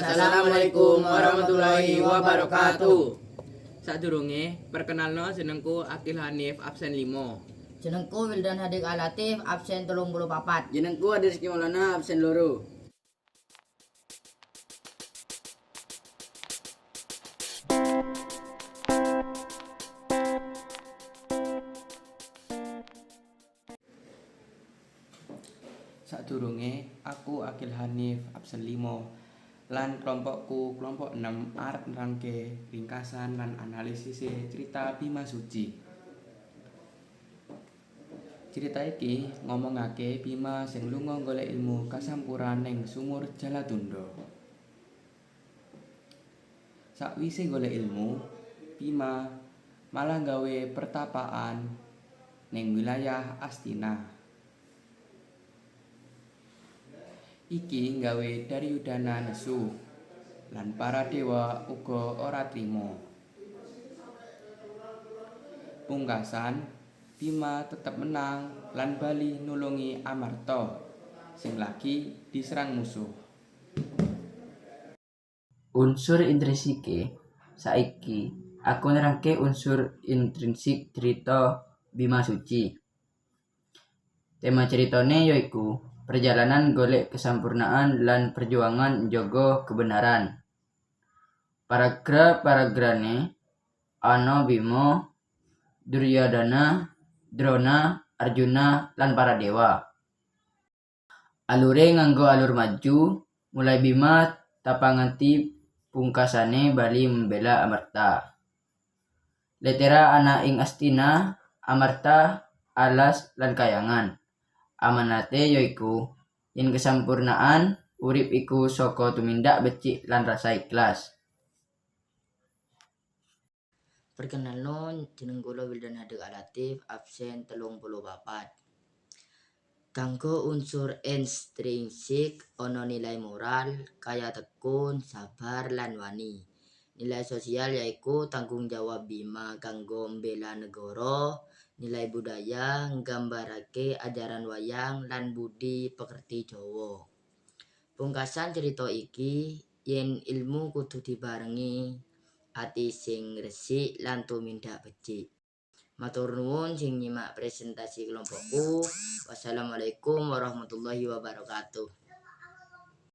Assalamualaikum warahmatullahi wabarakatuh. Sadurunge perkenalno jenengku Akil Hanif absen 5. Jenengku Wildan Hadik Alatif, absen telung puluh papat. Jenengku Adi Rizky Maulana absen loro. Sadurunge aku Akil Hanif absen 5. Lan kelompokku kelompok 6 arep nerangke ringkasan lan analisis cerita Bima Suci. Cerita iki ngomongake Bima sing lunga golek ilmu kasampuran ning sumur Jalatunda. Sakwise golek ilmu, Bima malah gawe pertapaan ning wilayah Astina. Iki gawe Daryudana nesu lan para dewa uga ora trima. Pungkasan Bima tetep menang lan bali nulungi Amarta sing lagi diserang musuh. unsur intrinsike saiki aku nerangke unsur intrinsik cerita Bima Suci tema ceritane yaiku perjalanan golek kesampurnaan lan perjuangan njogo kebenaran paragraf paragrane ana Bima Duryodhana Drona Arjuna lan para dewa alure nganggo alur maju mulai Bima tapanganti pungkasane bali membela Amarta. Letera ana ing Astina, Amarta, Alas lan Kayangan. Amanate yaiku yen kesampurnaan urip iku saka tumindak becik lan rasa ikhlas. Perkenalan jeneng kula Wildan Hadik Alatif, absen telung puluh papat. Kanggo unsur intrinsik ana nilai moral, kaya tekun, sabar lan wani. Nilai sosial yaiku tanggung jawab Bima kanggo mbela negara, nilai budaya nggambarake ajaran wayang lan budi pekerti Jawa. Pungkasan cerita iki yen ilmu kudu dibarengi ati sing resik lan tumindak becik. Matur nuwun sing nyimak presentasi kelompokku. Wassalamualaikum warahmatullahi wabarakatuh.